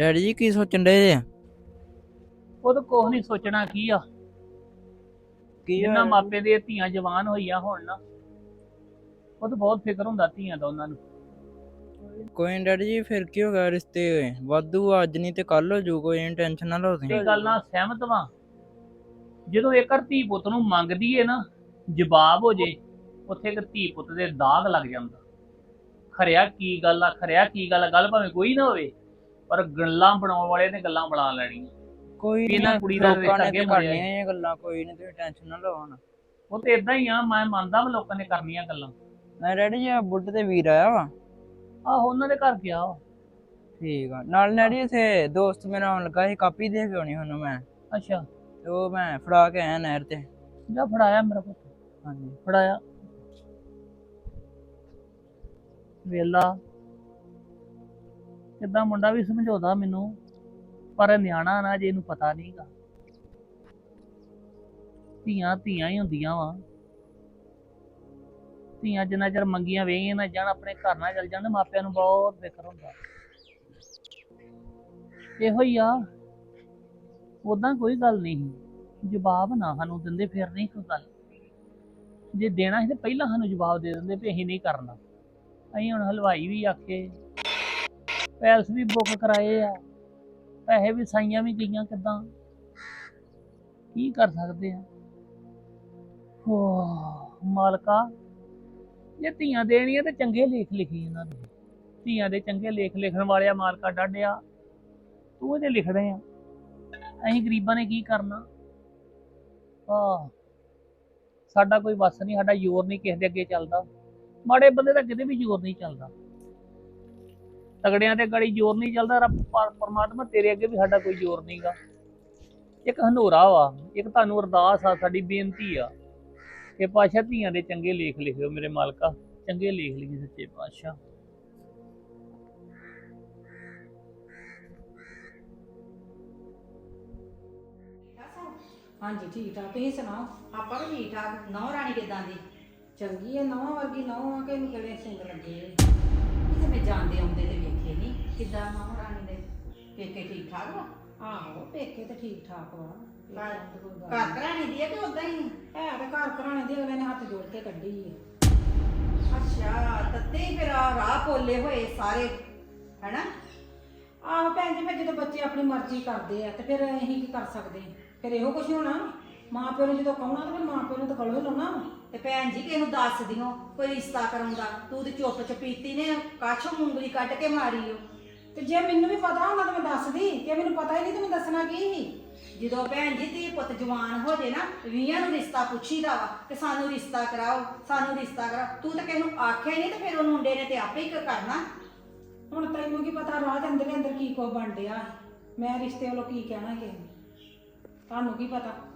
ਡੈਡੀ ਜੀ ਕੀ ਸੋਚਣ ਡਏ ਜੇ? ਉਹ ਤਾਂ ਕੁਛ ਨਹੀਂ ਸੋਚਣਾ ਕੀ ਆ? ਕੀ ਹੋਇਆ? ਮਾਪੇ ਦੀਆਂ ਧੀਆਂ ਜਵਾਨ ਹੋਈਆਂ ਹੋਣ ਨਾ ਉਹ ਤਾਂ ਬਹੁਤ ਫਿਕਰ ਹੁੰਦਾ ਧੀਆਂ ਦਾ ਉਹਨਾਂ ਨੂੰ। ਕੋਈ ਨੀ ਡੈਡੀ ਜੀ ਫਿਰ ਕੀ ਹੋ ਗਿਆ ਰਿਸ਼ਤੇ ਵਾਧੂ ਅੱਜ ਨਹੀਂ ਤੇ ਕੱਲ ਹੋ ਜੂ ਕੋਈ ਟੈਨਸ਼ਨ ਨਾ ਲਓ ਤੁਸੀਂ। ਇਹ ਗੱਲ ਨਾਲ ਸਹਿਮਤ ਵਾਂ। ਜਦੋਂ ਇੱਕ ਧੀ ਪੁੱਤ ਨੂੰ ਮੰਗਦੀ ਏ ਨਾ ਜਵਾਬ ਹੋ ਜੇ ਉੱਥੇ ਇੱਕ ਧੀ ਪੁੱਤ ਦੇ ਦਾਗ ਲੱਗ ਜਾਂਦਾ। ਖਰਿਆ ਕੀ ਗੱਲ ਆ ਖਰਿਆ ਕੀ ਗੱਲ ਆ ਗੱਲ ਭਾਵੇਂ ਕੋਈ ਨਾ ਹੋਵੇ। ਪਰ ਗੱਲਾਂ ਬਣਾਉਣ ਵਾਲੇ ਨੇ ਗੱਲਾਂ ਬਣਾ ਲੈਣੀਆਂ। ਕੋਈ ਵੀ ਇਹਨਾਂ ਨੀ, ਕੁੜੀ ਦਾ ਲੋਕਾਂ ਨੇ ਕਰਨੀਆਂ ਇਹ ਗੱਲਾਂ ਕੋਈ ਨਹੀਂ ਤੁਸੀਂ ਟੈਨਸ਼ਨ ਨਾ ਲਓ ਹੁਣ। ਉਹ ਤੇ ਇਦਾਂ ਹੀ ਆ ਮੈਂ ਮੰਨਦਾ ਮੈਂ ਲੋਕਾਂ ਨੇ ਕਰਨੀਆਂ ਗੱਲਾਂ। ਮੈਂ ਡੈਡੀ ਜੀ ਬੁੱਢ ਤੇ ਵੀਰ ਆਇਆ ਵਾ। ਆਹੋ ਉਹਨਾਂ ਦੇ ਘਰ ਗਿਆ ਉਹ। ਠੀਕ ਆ। ਨਾਲ ਡੈਡੀ ਇਥੇ ਦੋਸਤ ਮੇਰਾ ਆਉਣ ਲੱਗਾ ਸੀ ਕਾਪੀ ਦੇ ਕੇ ਆਉਣੀ ਹੁਣ ਮੈਂ। ਅੱਛਾ। ਤੇ ਉਹ ਮੈਂ ਫੜਾ ਕੇ ਆਇਆ ਨਹਿਰ ਤੇ। ਜਾ ਫੜਾਇਆ ਮੇਰਾ ਪੁੱਤ। ਹਾਂਜੀ। ਫੜਾਇਆ। ਵੇਲਾ। ਕਿੱਦਾਂ ਮੁੰਡਾ ਵੀ ਸਮਝਾਉਂਦਾ ਮੈਨੂੰ, ਪਰ ਨਿਆਣਾ ਨਾ ਜੇ ਇਹਨੂੰ ਪਤਾ ਨਹੀਂਗਾ। ਧੀਆਂ ਧੀਆਂ ਹੀ ਹੁੰਦੀਆਂ ਵਾ। ਧੀਆਂ ਜਿੰਨਾ ਚਿਰ ਮੰਗੀਆਂ ਵੇਹੀਆਂ ਨਾ ਜਾਣ ਆਪਣੇ ਘਰ ਨਾ ਚਲ ਜਾਣ, ਮਾਪਿਆਂ ਨੂੰ ਬਹੁਤ ਫਿਕਰ ਹੁੰਦਾ। ਇਹੋ ਹੀ ਆ ਉਦਾਂ ਕੋਈ ਗੱਲ ਨਹੀਂ। ਸੀ। ਜਵਾਬ ਨਾ ਸਾਨੂੰ ਦਿੰਦੇ, ਫਿਰ ਨਹੀਂ ਕੋਈ ਗੱਲ। ਜੇ ਦੇਣਾ ਸੀ ਤੇ ਪਹਿਲਾਂ ਸਾਨੂੰ ਜਵਾਬ ਦੇ ਦਿੰਦੇ ਵੀ ਅਸੀਂ ਨਹੀਂ ਕਰਨਾ। ਅਸੀਂ ਹੁਣ ਹਲਵਾਈ ਵੀ ਆਖੇ ਪੈਲਸ ਵੀ ਬੁੱਕ ਕਰਾਏ ਆ। ਪੈਸੇ ਵੀ ਸਾਈਆਂ ਵੀ ਗਈਆਂ ਕਿਦਾਂ? ਕੀ ਕਰ ਸਕਦੇ ਆ? ਹੋ, ਮਾਲਕਾ, ਜੇ ਧੀਆਂ ਦੇਣੀਆਂ ਤੇ ਚੰਗੇ ਲੇਖ ਲਿਖੀ ਇਹਨਾਂ ਨੇ। ਧੀਆਂ ਦੇ ਚੰਗੇ ਲੇਖ ਲਿਖਣ ਵਾਲਿਆ ਮਾਲਕਾ ਡਾਢਿਆ। ਤੂੰ ਇਹਦੇ ਲਿਖਦੇ ਆ। ਅਸੀਂ ਗਰੀਬਾਂ ਨੇ ਕੀ ਕਰਨਾ? ਆ ਸਾਡਾ ਕੋਈ ਵੱਸ ਨਹੀਂ, ਸਾਡਾ ਜ਼ੋਰ ਨਹੀਂ ਕਿਸੇ ਦੇ ਅੱਗੇ ਚੱਲਦਾ। ਮਾੜੇ ਬੰਦੇ ਦਾ ਕਿਤੇ ਵੀ ਜ਼ੋਰ ਨਹੀਂ ਚੱਲਦਾ। ਤਗੜਿਆਂ ਤੇ ਗੜੀ ਜ਼ੋਰ ਨਹੀਂ ਚੱਲਦਾ ਰੱਬ ਪਰ- ਪਰਮਾਤਮਾ ਤੇਰੇ ਅੱਗੇ ਵੀ ਸਾਡਾ ਕੋਈ ਜ਼ੋਰ ਨਹੀਂਗਾ ਇੱਕ ਹਨੋਰਾ ਵਾ ਇੱਕ ਤੁਹਾਨੂੰ ਅਰਦਾਸ ਆ ਸਾਡੀ ਬੇਨਤੀ ਆ ਕਿ ਪਾਸ਼ਾ ਧੀਆਂ ਦੇ ਚੰਗੇ ਲੇਖ ਲਿਖਿਓ ਮੇਰੇ ਮਾਲਕਾ ਚੰਗੇ ਲੇਖ ਲਿਖੀ ਸੱਚੇ ਪਾਤਸ਼ਾਹ। ਹਾਂਜੀ ਠੀਕ ਠਾਕ ਤੁਸੀਂ ਸੁਣਾਓ? ਆਪਾਂ ਵੀ ਠੀਕ ਠਾਕ ਨੌ ਰਾਣੀ ਕਿਦਾਂ ਦੀ? ਚੰਗੀ ਹੈ ਨਵਾਂ ਵਰਗੀ ਨਵਾਂ ਆ ਕੇ ਇਹਨੂੰ ਕਿਹੜੇ ਸਿੰਗ ਲੱਗੇ। ਕਿਤੇ ਮੈਂ ਜਾਂਦੇ ਆਉਂਦੇ ਤੇ ਵੇਖੇ ਨਹੀਂ ਕਿਦਾਂ ਨੌ ਰਾਣੀ ਦੇ? ਪੇਕੇ ਠੀਕ ਠਾਕ ਵਾ? ਆਹੋ ਪੇਕੇ ਤੇ ਠੀਕ ਠਾਕ ਵਾ। ਘਰ ਘਰ ਘਰਾਣੀ ਦੀ ਹੈ ਕਿ ਉਦਾਂ ਹੀ। ਹੈ ਤੇ ਘਰ ਘਰਾਣੇ ਦੇ ਅਗਲੇ ਨੇ ਹੱਥ ਜੋੜ ਕੇ ਕੱਢੀ ਹੈ ਅੱਛਾ ਤੱਤੇ ਹੀ ਫਿਰ ਆਹ ਰਾਹ ਪੋਲੇ ਹੋਏ ਸਾਰੇ ਹੈਨਾ? ਆਹੋ ਭੈਣ ਜੀ ਫਿਰ ਜਦੋਂ ਬੱਚੇ ਆਪਣੀ ਮਰਜ਼ੀ ਕਰਦੇ ਆ ਤੇ ਫਿਰ ਅਸੀਂ ਕੀ ਕਰ ਸਕਦੇ? ਫਿਰ ਇਹੋ ਕੁਝ ਹੋਣਾ? ਮਾਂ ਪਿਓ ਨੇ ਜਦੋਂ ਕਹਣਾ ਤੇ ਫਿਰ ਮਾਂ ਪਿਓ ਨੂੰ ਤਾਂ ਗਲੋਂ ਹੀ ਲਾਉਣਾ। ਤੇ ਭੈਣ ਜੀ ਕਿਹਨੂੰ ਦੱਸ ਦਿਓ ਕੋਈ ਰਿਸ਼ਤਾ ਕਰਾਉਂਦਾ ਤੂੰ ਤੇ ਚੁੱਪ ਚਪੀਤੀ ਨੇ ਕਾਛੋਂ ਮੂੰਗਲੀ ਕੱਢ ਕੇ ਮਾਰੀ ਓ। ਤੇ ਜੇ ਮੈਨੂੰ ਵੀ ਪਤਾ ਹੁੰਦਾ ਤਾਂ ਮੈਂ ਦੱਸਦੀ ਜੇ ਮੈਨੂੰ ਪਤਾ ਹੀ ਨਹੀਂ ਤਾਂ ਮੈਂ ਦੱਸਣਾ ਕੀ ਸੀ? ਜਦੋਂ ਭੈਣ ਜੀ ਧੀ ਪੁੱਤ ਜਵਾਨ ਹੋ ਜੇ ਨਾ ਵੀਆਂ ਨੂੰ ਰਿਸ਼ਤਾ ਪੁੱਛੀਦਾ ਵਾ ਕਿ ਸਾਨੂੰ ਰਿਸ਼ਤਾ ਕਰਾਓ ਸਾਨੂੰ ਰਿਸ਼ਤਾ ਕਰਾਓ। ਤੂੰ ਤਾਂ ਕਿਹਨੂੰ ਆਖਿਆ ਹੀ ਨਹੀਂ ਤੇ ਫਿਰ ਉਹ ਮੁੰਡੇ ਨੇ ਤੇ ਆਪੇ ਹੀ ਕਰਨਾ। ਹੁਣ ਤੈਨੂੰ ਕੀ ਪਤਾ ਰਾਹ ਦੇ ਅੰਦਰ ਅੰਦਰ ਕੀ ਕੋ ਬਣ ਡਿਆ ਮੈਂ ਰਿਸ਼ਤੇ ਵੱਲੋਂ ਕੀ ਕਹਿਣਾ ਨੂੰ? ਤੁਹਾਨੂੰ ਕੀ ਪਤਾ?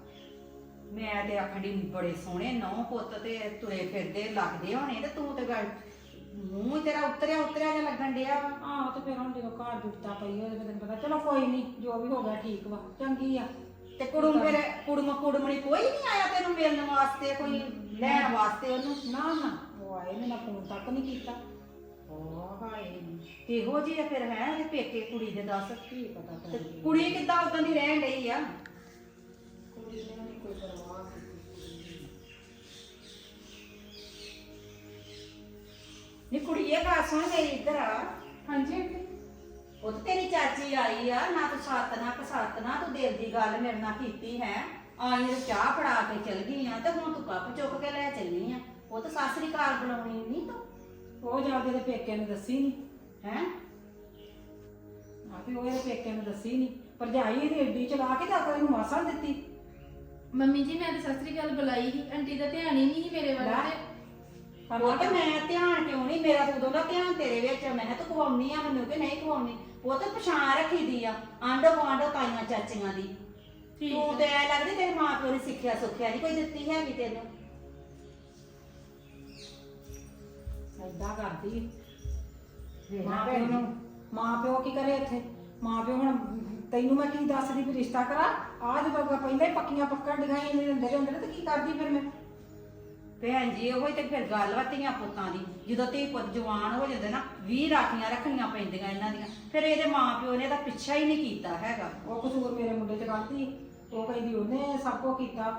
ਮੈਂ ਤੇ ਆਖੜੀ ਬੜੇ ਸੋਹਣੇ ਨੌ ਪੁੱਤ ਤੇ ਤੁਰੇ ਫਿਰਦੇ ਲੱਗਦੇ ਹੋਣੇ ਤੇ ਤੂੰ ਤੇ ਗੱਲ ਮੂੰਹ ਹੀ ਤੇਰਾ ਉਤਰਿਆ ਉਤਰਿਆ ਜਿਹਾ ਲੱਗਣ ਡਿਆ ਵਾ। ਆਹ ਤੇ ਫਿਰ ਹੁਣ ਜਦੋਂ ਘਰ ਬਿਪਤਾ ਪਈ ਹੋਵੇ ਤੇ ਤੈਨੂੰ ਪਤਾ ਚਲੋ ਕੋਈ ਨਹੀਂ ਜੋ ਵੀ ਹੋ ਗਿਆ ਠੀਕ ਵਾ ਚੰਗੀ ਆ। ਤੇ ਕੁੜਮ ਫਿਰ ਕੁੜਮ ਕੁੜਮਣੀ ਕੋਈ ਨਹੀਂ ਆਇਆ ਤੈਨੂੰ ਮਿਲਣ ਵਾਸਤੇ ਕੋਈ ਲੈਣ ਵਾਸਤੇ ਉਹਨੂੰ? ਨਾ ਨਾ ਉਹ ਆਏ ਨੇ ਨਾ ਫੋਨ ਤੱਕ ਨਹੀਂ ਕੀਤਾ। ਓ ਹਾਏ ਜਿਹੀ ਆ ਫਿਰ ਹੈ ਤੇ ਪੇਕੇ ਕੁੜੀ ਦੇ ਦੱਸ। ਕੀ ਪਤਾ ਤੇ ਕੁੜੀ ਕਿੱਦਾਂ ਉਦਾਂ ਦੀ ਰਹਿਣ ਡਈ ਆ? ਕੁੜੀ ਨੇ ਨਹੀਂ ਕੋਈ ਪਰਵਾਹ ਕੀਤੀ ਨੀ ਕੁੜੀਏ ਗੱਲ ਸੁਣ ਮੇਰੀ ਇੱਧਰ ਆ। ਹਾਂਜੀ ਉਹ ਤੇ ਤੇਰੀ ਚਾਚੀ ਆਈ ਆ ਨਾ ਤੂੰ ਸੱਤ ਨਾ ਕਸੱਤ ਨਾ ਤੂੰ ਦਿਲ ਦੀ ਗੱਲ ਮੇਰੇ ਨਾਲ ਕੀਤੀ ਹੈ। ਆਈ ਤੇ ਚਾਹ ਫੜਾ ਕੇ ਚਲ ਗਈ ਆ ਤੇ ਹੁਣ ਤੂੰ ਕੱਪ ਚੁੱਕ ਕੇ ਲੈ ਚਲੀ ਆ। ਉਹ ਤਾਂ ਸਾਸਰੀ ਕਾਲ ਬੁਲਾਉਣੀ ਨਹੀਂ ਤੂੰ? ਉਹ ਜਾਂਦੇ ਦੇ ਪੇਕੇ ਨੂੰ ਦੱਸੀ ਨਹੀਂ ਹੈ? ਆਪੇ ਉਹ ਇਹਦੇ ਪੇਕੇ ਨੂੰ ਦੱਸੀ ਨਹੀਂ ਭਰਜਾਈ ਇਹਦੀ ਏਡੀ ਚਲਾ ਕੇ ਤਾਂ ਕੋਈ ਮਾਸਾ ਨੀ ਦਿੱਤੀ। ਮੰਮੀ ਜੀ ਮੈਂ ਤਾਂ ਸਸਤਰੀ ਗੱਲ ਬੁਲਾਈ ਸੀ। ਆਂਟੀ ਦਾ ਧਿਆਨ ਹੀ ਨਹੀਂ ਸੀ ਮੇਰੇ ਵੱਲ ਲੈ। ਤੇ। ਪਰ ਉਹ ਤੇ ਮੈਂ ਧਿਆਨ ਕਿਉਂ ਨਹੀਂ ਮੇਰਾ ਤਾਂ ਉਦੋਂ ਦਾ ਧਿਆਨ ਤੇਰੇ ਵਿੱਚ ਆ। ਮੈਂ ਕਿਹਾ ਤੂੰ ਖਵਾਉਣੀ ਆ ਮੈਨੂੰ ਕਿ ਨਹੀਂ ਖਵਾਉਣੀ? ਉਹ ਤਾਂ ਪਛਾਣ ਰੱਖੀ ਦੀ ਆ ਆਂਡੋ ਗੁਆਂਢੋ ਤਾਈਆਂ ਚਾਚੀਆਂ ਦੀ। ਠੀਕ ਤੂੰ ਤੇ ਐ ਲੱਗਦੀ ਤੇਰੇ ਮਾਂ ਪਿਓ ਨੇ ਸਿੱਖਿਆ ਸੁੱਖਿਆ ਨਹੀਂ ਕੋਈ ਦਿੱਤੀ ਹੈਗੀ ਤੈਨੂੰ? ਏਦਾਂ ਕਰਦੀ। ਮਾਂ ਪਿਓ ਨੂੰ। ਮਾਂ ਪਿਓ ਕੀ ਕਰੇ ਇੱਥੇ? ਮਾਂ ਪਿਓ ਹੁਣ ਤੈਨੂੰ ਮੈਂ ਕੀ ਦੱਸਦੀ ਵੀ ਰਿਸ਼ਤਾ ਕਰਾ? ਆ ਜਦੋਂ ਮੈਂ ਪਹਿਲਾਂ ਹੀ ਪੱਕੀਆਂ ਪੱਕਣ ਦਿਖਾਈ ਇਹਨੇ ਅੰਦਰ ਅੰਦਰ ਤੇ ਕੀ ਕਰਦੀ ਫਿਰ ਮੈਂ? ਭੈਣ ਜੀ ਉਹੀ ਤੇ ਫਿਰ ਗੱਲ ਵਾ ਧੀਆਂ ਪੁੱਤਾਂ ਦੀ। ਜਦੋਂ ਧੀ ਪੁੱਤ ਜਵਾਨ ਹੋ ਜਾਂਦੇ ਨਾ 20 ਰਾਖੀਆਂ ਰੱਖਣੀਆਂ ਪੈਂਦੀਆਂ ਇਹਨਾਂ ਦੀਆਂ। ਫਿਰ ਇਹਦੇ ਮਾਂ ਪਿਓ ਨੇ ਤਾਂ ਪਿੱਛਾ ਹੀ ਨਹੀਂ ਕੀਤਾ ਹੈਗਾ। ਉਹ ਕਸੂਰ ਮੇਰੇ ਮੁੰਡੇ 'ਚ ਗਲਤੀ ਉਹ ਕਹਿੰਦੀ ਉਹਨੇ ਸਭ ਕੁਝ ਕੀਤਾ।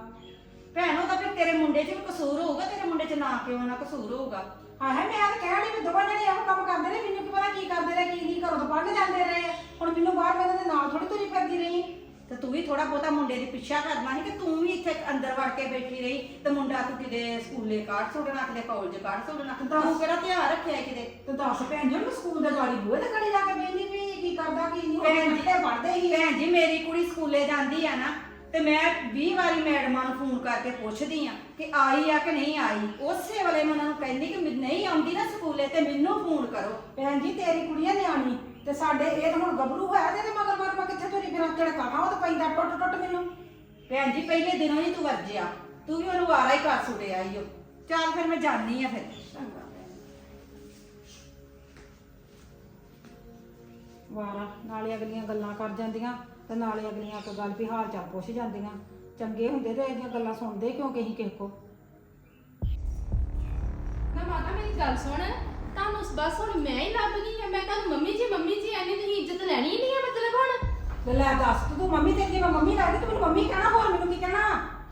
ਭੈਣ ਉਹ ਤਾਂ ਫਿਰ ਤੇਰੇ ਮੁੰਡੇ 'ਚ ਵੀ ਕਸੂਰ ਹੋਊਗਾ ਤੇਰੇ ਮੁੰਡੇ 'ਚ ਨਾ ਕਿਉਂ ਨਾ ਕਸੂਰ ਹੋਊਗਾ? ਹਾਂ ਹੈ ਮੈਂ ਤਾਂ ਕਹਿਣੀ ਵੀ ਦੋਵਾਂ ਜਣੇ ਇਹੋ ਕੰਮ ਕਰਦੇ ਨੇ ਮੈਨੂੰ ਕੀ ਪਤਾ ਕੀ ਕਰਦੇ ਰਹੇ ਕੀ ਕੀ ਘਰੋਂ ਤੋਂ ਪੜ੍ਹਨ ਜਾਂਦੇ ਰਹੇ। ਹੁਣ ਮੈਨੂੰ ਬਾਹਰ ਮੈਂ ਦੇ ਨਾਲ ਥੋੜੀ ਤੁਰੀ ਫਿਰਦੀ ਰਹੀ। ਤੇ ਤੂੰ ਵੀ ਥੋੜਾ ਬਹੁਤਾ ਮੁੰਡੇ ਦੀ ਪਿੱਛਾ ਕਰਨਾ ਸੀ ਕਿ ਤੂੰ ਵੀ ਇੱਥੇ ਅੰਦਰ ਵੜ ਕੇ ਬੈਠੀ ਰਹੀ। ਤੇ ਮੁੰਡਾ ਤੂੰ ਕਿਤੇ ਸਕੂਲੇ ਕਾਢ ਸੁੱਟਣਾ ਕਿਤੇ ਕਾਲਜ ਕਾਢ ਸੁੱਟਣਾ ਤੂੰ ਕਿਹੜਾ ਧਿਆਨ ਰੱਖਿਆ ਕਿਤੇ? ਤੇ ਦੱਸ ਭੈਣ ਜੀ ਮੈਂ ਸਕੂਲ ਦੇ ਗਾੜੀ ਬੂਹੇ ਤੇ ਖੜੀ ਜਾ ਕੇ ਬੈਠੀ ਵੀ ਕੀ ਕਰਦਾ ਕੀ ਨਹੀਂ ਭੈਣ ਜੀ ਤੇ ਪੜ੍ਹਦੇ ਹੀ ਭੈਣ ਜੀ ਮੇਰੀ ਕੁੜੀ ਸਕੂਲੇ ਜਾਂਦੀ ਆ ਨਾ ਤੇ ਮੈਂ 20 ਵਾਰੀ ਮੈਡਮਾਂ ਨੂੰ ਫੋਨ ਕਰਕੇ ਪੁੱਛਦੀ ਆ ਕਿ ਆਈ ਆ ਕਿ ਨਹੀਂ ਆਈ। ਉਸੇ ਵੇਲੇ ਮੈਂ ਉਹਨਾਂ ਨੂੰ ਕਹਿੰਦੀ ਕਿ ਨਹੀਂ ਆਉਂਦੀ ਨਾ ਸਕੂਲੇ ਤੇ ਮੈਨੂੰ ਫੋਨ ਕਰੋ। ਭੈਣ ਜੀ ਤੇਰੀ ਕੁੜੀ ਆ ਨਿਆਣੀ। ਤੇ ਸਾਡੇ ਇਹ ਤਾਂ ਹੁਣ ਗੱਭਰੂ ਹੋਇਆ ਤੇ ਇਹਦੇ ਮਗਰ ਮਗਰ ਮੈਂ ਕਿੱਥੇ ਤੁਰੀ ਫਿਰਾਂ ਝੜਕਾ ਉਹ ਤਾਂ ਪੈਂਦਾ ਟੁੱਟ ਟੁੱਟ ਮੈਨੂੰ। ਭੈਣ ਜੀ, ਪਹਿਲੇ ਦਿਨੋਂ ਹੀ ਤੂੰ ਵਰਜਿਆ। ਤੂੰ ਵੀ ਉਹਨੂੰ ਵਾਰਾ ਹੀ ਕਰ ਸੁੜਿਆ ਈ ਓ। ਚੱਲ ਫਿਰ ਮੈਂ ਜਾਣੀ ਆ ਫਿਰ। ਵਾਰਾ, ਨਾਲੇ ਅਗਲੀਆਂ ਗੱਲਾਂ ਕਰ ਜਾਂਦੀਆਂ ਤੇ ਨਾਲੇ ਅਗਲੀਆਂ ਕੋਈ ਗੱਲ ਵੀ ਹਾਲ ਚਾਲ ਪੁੱਛ ਜਾਂਦੀਆਂ। ਚੰਗੇ ਹੁੰਦੇ ਤੇ ਇਹਦੀਆਂ ਗੱਲਾਂ ਸੁਣਦੇ ਕਿਉਂ ਕਹੀ ਕਿਸੇ ਕੋ? ਨਾ ਮਾਤਾ, ਮੇਰੀ ਗੱਲ ਸੁਣ। ਤੁਹਾਨੂੰ ਬਸ ਹੁਣ ਮੈਂ ਹੀ ਲੱਭ ਗਈ ਆ ਮੈਂ ਤੁਹਾਨੂੰ ਮੰਮੀ ਜੀ ਮੰਮੀ ਜੀ ਐਨੀ ਤੁਸੀਂ ਇੱਜ਼ਤ ਲੈਣੀ ਹੀ ਨਹੀਂ ਹੈ ਮਤਲਬ ਹੁਣ। ਲੈ ਦੱਸ ਤੂੰ ਮੰਮੀ ਤੇ ਕੀ ਮੈਂ ਮੰਮੀ ਲੱਗਦੀ ਤੂੰ ਮੈਨੂੰ ਮੰਮੀ ਕਹਿਣਾ ਹੋਰ ਮੈਨੂੰ ਕੀ ਕਹਿਣਾ?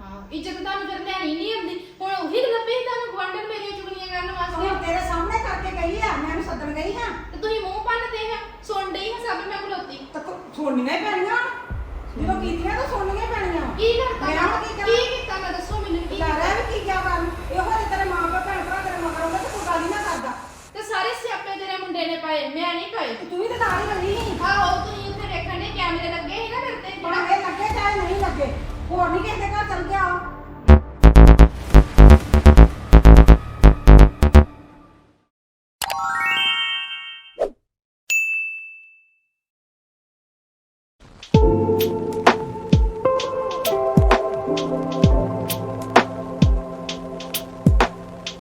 ਹਾਂ ਇੱਜ਼ਤ ਤੁਹਾਨੂੰ ਫਿਰ ਲੈਣੀ ਨਹੀਂ ਆਉਂਦੀ। ਹੁਣ ਉਹੀ ਲੱਭੇ ਤੁਹਾਨੂੰ ਗਵਾਂਢਣ ਮੇਰੀਆਂ ਚੁਗਲੀਆਂ ਕਰਨ ਵਾਸਤੇ। ਹੁਣ ਤੇਰੇ ਸਾਹਮਣੇ ਕਰਕੇ ਗਈ ਆ ਮੈਂ ਉਹਨੂੰ ਸੱਦਣ ਗਈ ਹਾਂ। ਤੇ ਤੁਸੀਂ ਮੂੰਹ ਪੰਨਦੇ ਆ ਸੁਣ ਡਈ ਹਾਂ ਸਭ ਮੈਂ ਖਲੋਤੀ। ਤਾਂ ਸੁਣਨੀਆਂ ਹੀ ਪੈਣੀਆਂ। ਜਦੋਂ ਕੀਤੀਆਂ ਤਾਂ ਸੁਣਨੀਆਂ ਹੀ ਪੈਣੀਆਂ। ਕੀ ਕਰਤਾ? ਮੈਂ? ਕੀ ਕੀ ਕਰਾਂ?